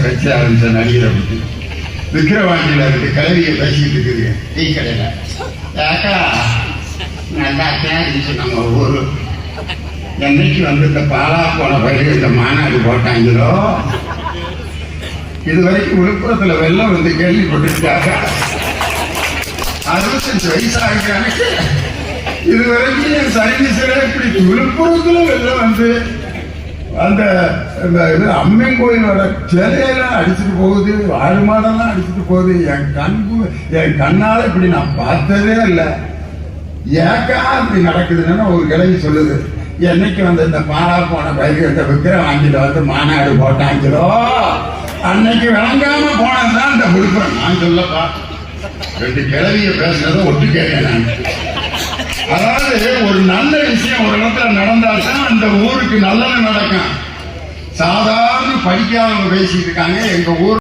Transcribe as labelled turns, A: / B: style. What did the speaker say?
A: கட்சி ஆரம்பிச்ச நடிகரை பத்தி விக்கிரவாண்டியில இருக்கு கிளவிய பேசிக்கிட்டு இருக்குது டீ கடையில் ஏக்கா நல்லா இருந்துச்சு நம்ம ஊரு என்னைக்கு வந்து இந்த பாலா போன பிறகு இந்த மாநாடு போட்டாங்களோ இது வரைக்கும் விழுப்புரத்தில் வெள்ளம் வந்து கேள்விப்பட்டிருக்காங்க அறுபத்தஞ்சு வயசாக எனக்கு இது வரைக்கும் என் சர்வீஸ்ல இப்படி விழுப்புரத்தில் வெள்ளம் வந்து அந்த இது அம்மன் கோயிலோட சிலையெல்லாம் அடிச்சுட்டு போகுது ஆடு மாடெல்லாம் அடிச்சுட்டு போகுது. என் கண்பு என் கண்ணால் இப்படி நான் பார்த்ததே இல்லை. ஏக்கா இப்படி நடக்குதுன்னு ஒரு கிளவி சொல்லுது. என்னைக்கு வந்து இந்த பாலா போன பைக்கு இந்த வாங்கிட்டு வந்து மாநாடு போட்டாங்களோ அன்னைக்கு விளங்காம போனதுதான் இந்த விழுப்புரம் நான் சொல்லப்பா ரெண்டு கிளவிய பேசுனதை ஒட்டு கேட்டேன் நான். அதாவது ஒரு நல்ல விஷயம் ஒரு இடத்துல நடந்தால்தான் அந்த ஊருக்கு நல்லது நடக்கும். சாதாரண படிக்காதவங்க பேசிட்டு இருக்காங்க. எங்க ஊர்